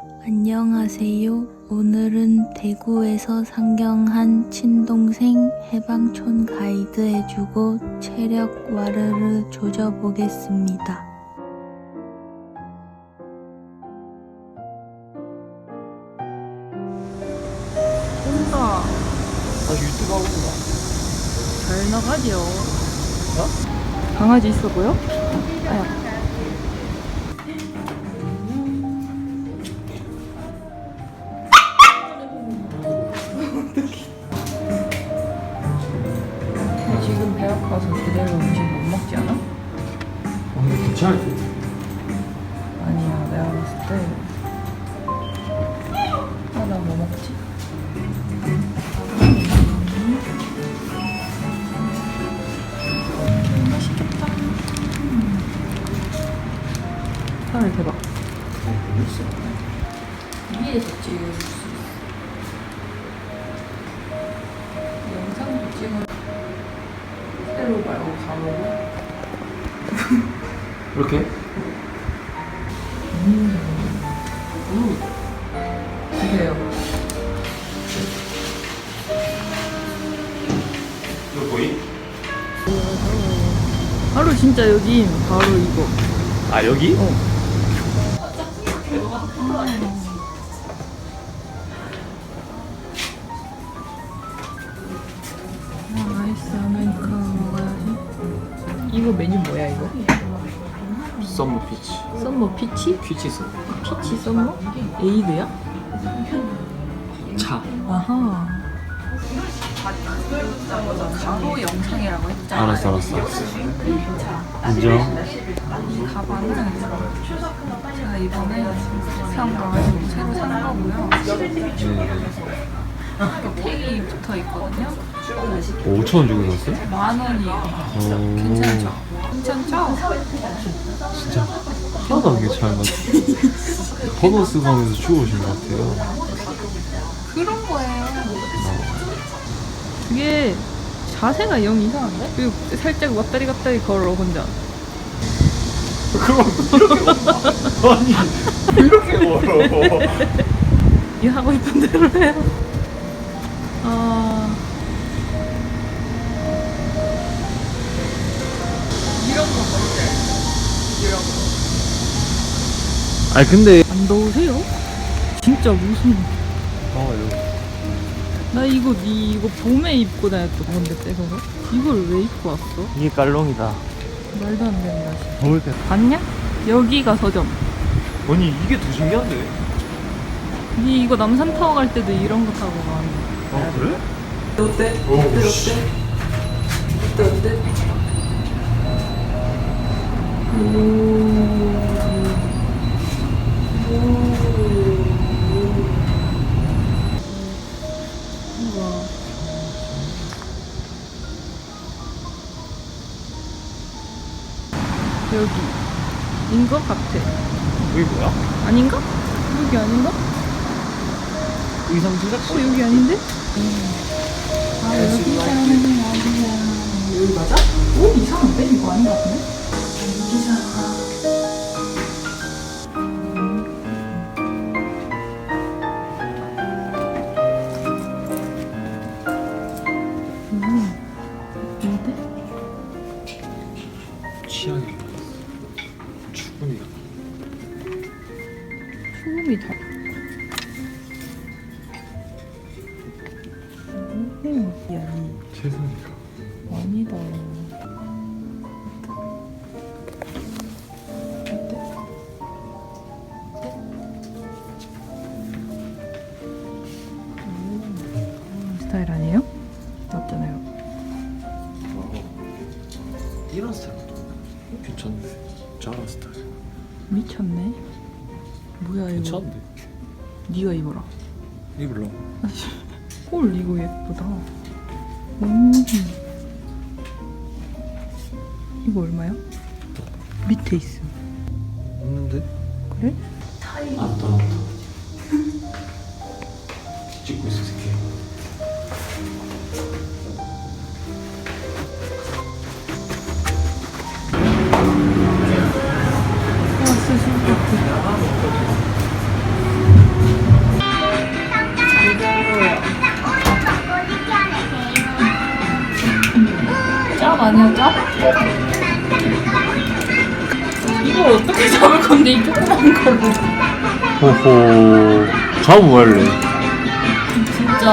안녕하세요. 오늘은 대구에서 상경한 친동생 해방촌 가이드 해주고 체력 와르르 조져보겠습니다. 온다. 나 유튜브 하고 있나? 잘 나가죠. 강아지 있어 보여? 아야. 아파서 그대로 음식 못 먹지 않아? 어, 근데 괜찮을 듯? 아니야, 내가 봤을 때. 아, 나 뭐 먹지? 음, 맛있겠다. 음. 헐, 대박. 위에서 찍을 수 있어. 영상도 찍 어. 새로 말고 가로로. 이렇게? 그래요. 이거 보이? 바로 진짜 여기 바로 이거. 아 여기? 어. 이거 메뉴 뭐야 이거? 썸머 피치 썸머 피치? 피치 썸 피치 썸머? 에이드야? 차 아하. 가보 영상이라고 했잖아. 알았어 알았어 알았어 인정 이 가방은 제가 이번에 산 가가지고 새로 산 거고요. 네. 이거 택이 붙어 있거든요. 5천 원 주고 샀어요? 만 원이에요. 오 괜찮죠? 괜찮죠? 진짜 하나도 이게 잘 맞아 번호 쓰고 하면서 주워오신 것 같아요 그런 거예요. 그게 자세가 영 이상한데? 그리고 살짝 왔다리 갔다리 걸어 혼자. 그럼 이렇게 아니 이렇게 멀어 이 하고 싶은 대로 해요. 아. 이런 거 뭔데? 이런 거. 아니 근데 안 더우세요? 진짜 무슨. 더워요 나 이거 니 이거 봄에 입고 다녔던 건데 떼서서 이걸 왜 입고 왔어? 이게 깔롱이다 말도 안 된다. 진짜. 더울 때 봤냐? 여기가 서점. 아니 이게 더 신기한데 니 이거 남산타워 갈 때도 이런 거 타고 가는데. 아 그래? 어때? 오, 어때? 씨. 어때? 어때? 어때? 오. 오. 우와. 여기. 인 것 같아. 여기 뭐야? 아닌가? 여기 아닌가? 의상 제작실 어, 여기 아닌데? 아, 여기가 아니 네가 입어라. 입을라 헐 이거 예쁘다. 음. 이거 얼마야? 밑에 있어. 없는데? 그래? 안다 안다 찍고 있어 새끼 와, 쓰실 것 같아. 아니야 짭? 이걸 어떻게 잡을 건데 이 조그만 걸로 호호 잡으면 할래? 진짜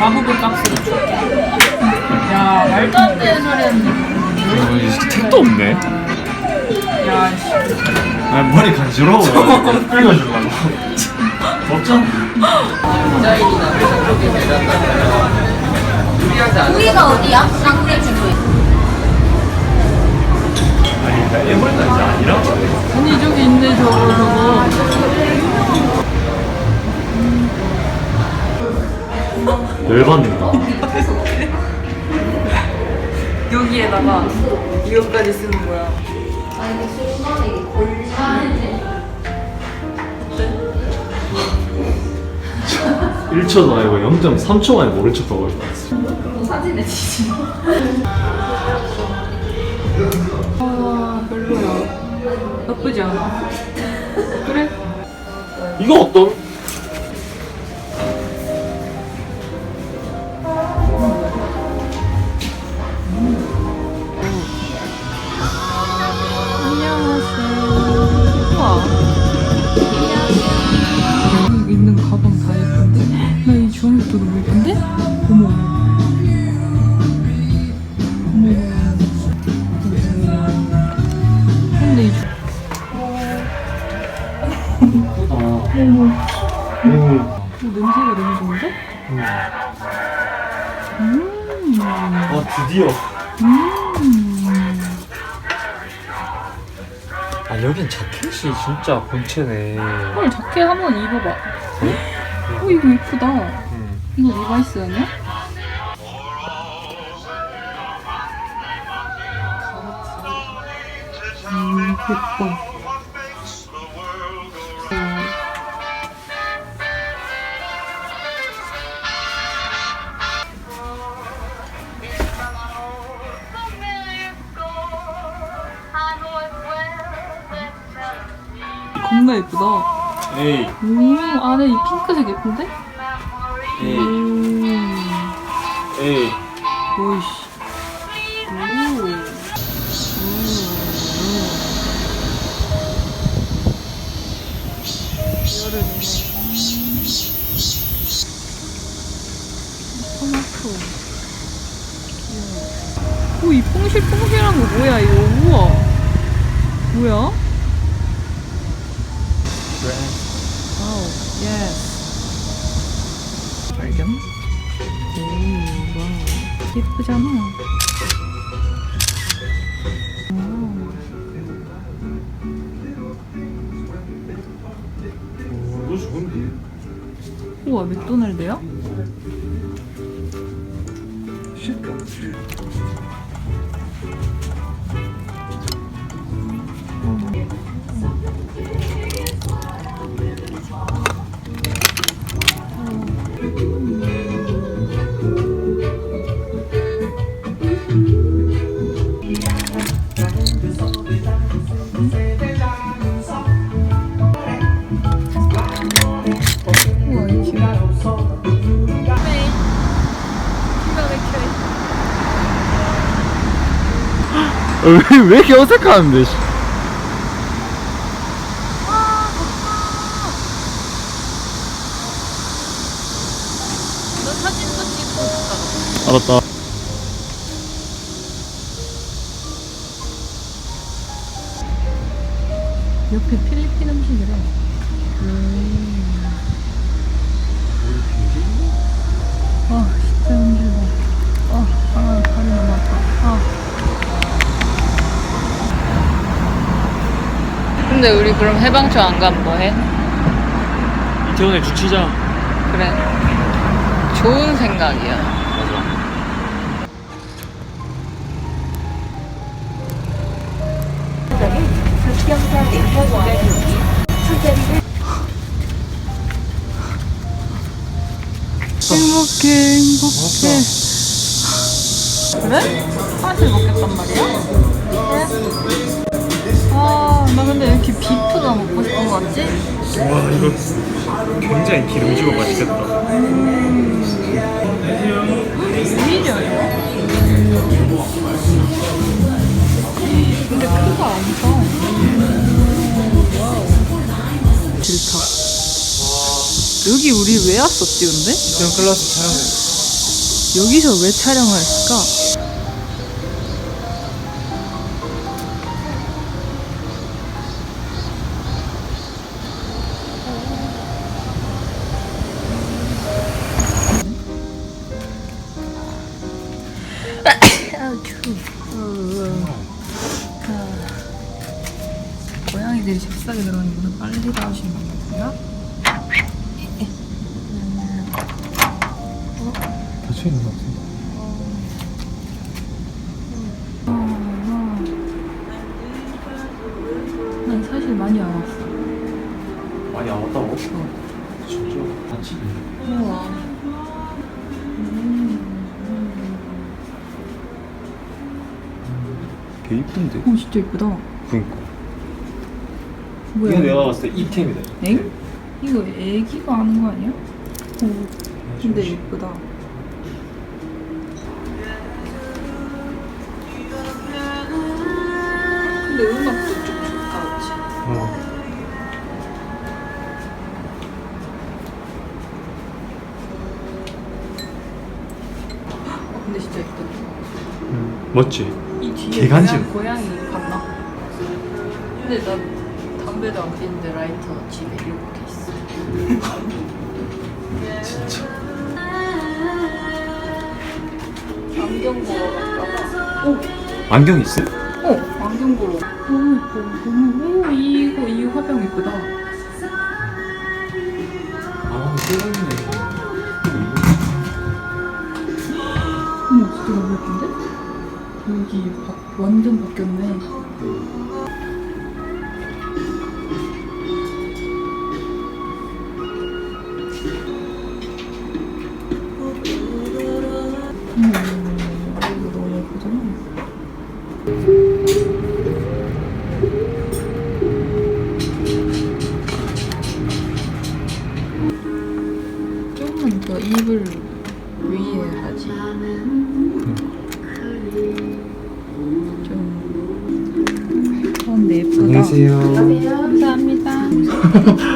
마법의 값으로 줄게. 야 말도 안 되는 소리 했는데 택도 없네. 야 씨. 아 머리 간지러워. 끌어주려고. 덥잖아 우리가 어디야? 쌍둥이 친구에. 아니 나 애벌단지 아니라 아니 저기 있네 저거 저거 열받는다. 여기에다가 이것까지 쓰는 거야. 일 1초도 아니고 0.3초 만에 모른 척 하고 있어 사진에 지지 아 별로야. 나쁘지 않아. 그래? 이거 어떤 음. 어, 냄새가 너무 좋은데? 음. 아 드디어 음. 아 여긴 자켓이 진짜 본체네 헐 자켓 한번 입어봐. 어 이거 예쁘다. 음. 이거 리바이스 아니야? 음 예뻐. 겁나 예쁘다. 에이 음 안에 이 핑크색 예쁜데? 에이 음. 에이 오이씨. 오. 토마토. 오, 이 퐁실퐁실한 거 뭐야, 이거. 우와. 뭐야? 와우, 예스. 발견? 오, 와우. 예쁘잖아. 너 좋은데 우와, 맥도날드야? 왜, 왜 이렇게 찍고 있어. 알았다 아, 진짜 힘들다. 아, 아, 다리 너무 아파. 아. 근데 우리 그럼 해방촌 안 가면 뭐 해? 이태원에 주치자 그래. 좋은 생각이야. 맞아 행복해, 행복해. 그래? 사실 먹겠단 말이야? 그래? 아, 나 근데 이렇게 비프가 먹고 싶은 거 같지? 와 이거 굉장히 기름지고 맛있겠다 오히려 이거? 근데 크가 엄청. 싫다. 여기 우리 왜 왔었지 근데? 시험 클래스 촬영해. 여기서 왜 촬영을 했을까? 많이 안 왔어. 많이 안 왔다고? 진짜 다치네. 우와. 개 이쁜데? 오, 진짜 이쁘다. 그니까. 뭐야? 이거 내가 봤을 때 이템이다. 엥? 이거 애기가 하는 거 아니야? 오, 근데 예쁘다. 근데 음악도 좀 멋지? 이 뒤에 개간지. 고양이, 고양이 같나? 근데 나 담배도 안 피는데 라이터 집에 개 있어. 진짜. 안경 보러 갈까봐. 오! 안경 있어? 어, 안경 보러. 너무. 너무, 오, 이거, 이 화병 예쁘다. 아, 세상이네. 여기 바, 완전 바뀌었네. 어머, 이거 안녕하세요. 감사합니다.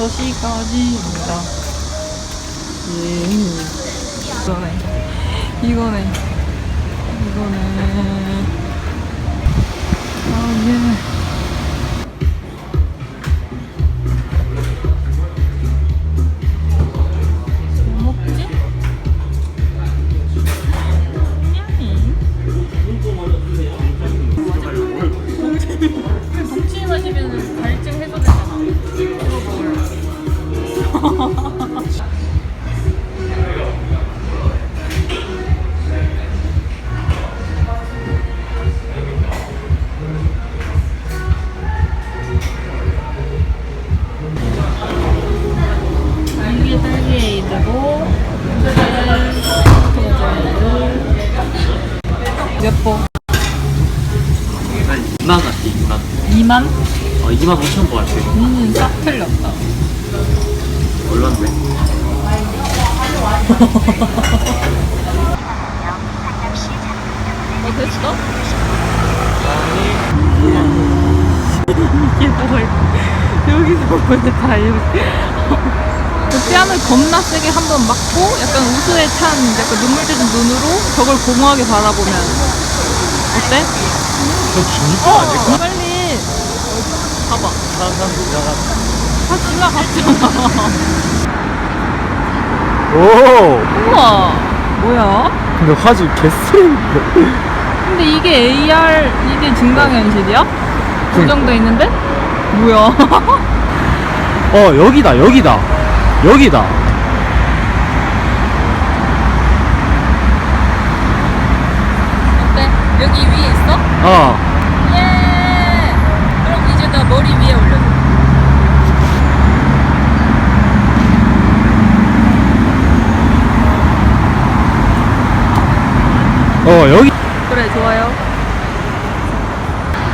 6시까지입니다. 예. 이거네. 이거네. 이거네. 몇 번? 2만 같아, 2만. 2만? 어, 2만 5천 번 같아. 음, 싹 틀렸다. 얼마인데? 어, 됐어? 이게 뭐야. 여기서 왜다 이렇게. 뺨을 겁나 세게 한 번 맞고 약간 우수에 찬 약간 눈물 젖은 눈으로 저걸 공허하게 바라보면 어때? 저 중립 아닐까? 빨리 봐봐 사람 지나가. 다 지나갔잖아. 오! 우와. 뭐야? 근데 화질 개쓰레인데. 근데 이게 AR, 이게 증강현실이야? 고정돼 있는데? 뭐야? 어, 여기다, 여기다. 여기다. 어때? 여기 위에 있어? 어. 예! 그럼 이제 나 머리 위에 올려줘. 어, 여기. 그래, 좋아요.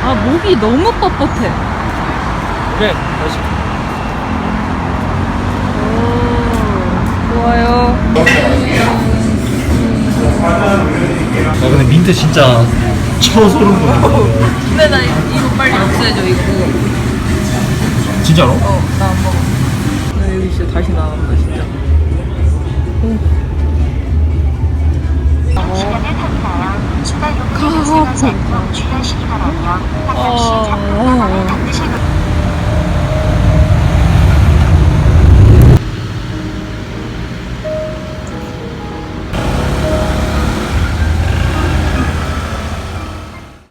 아, 목이 너무 뻣뻣해. 그래, 다시. 오, 좋아요. 아, 근데 민트 진짜 초소름 돋는 근데 나 이- 이거 빨리 없애줘, 이거. 진짜로? 어, 나 안 먹어. 나 여기 진짜 다시 나간다, 진짜. 시간을 확인하여 출발 요금을 생각하지 않고 출발시기 바라며 어, 잠깐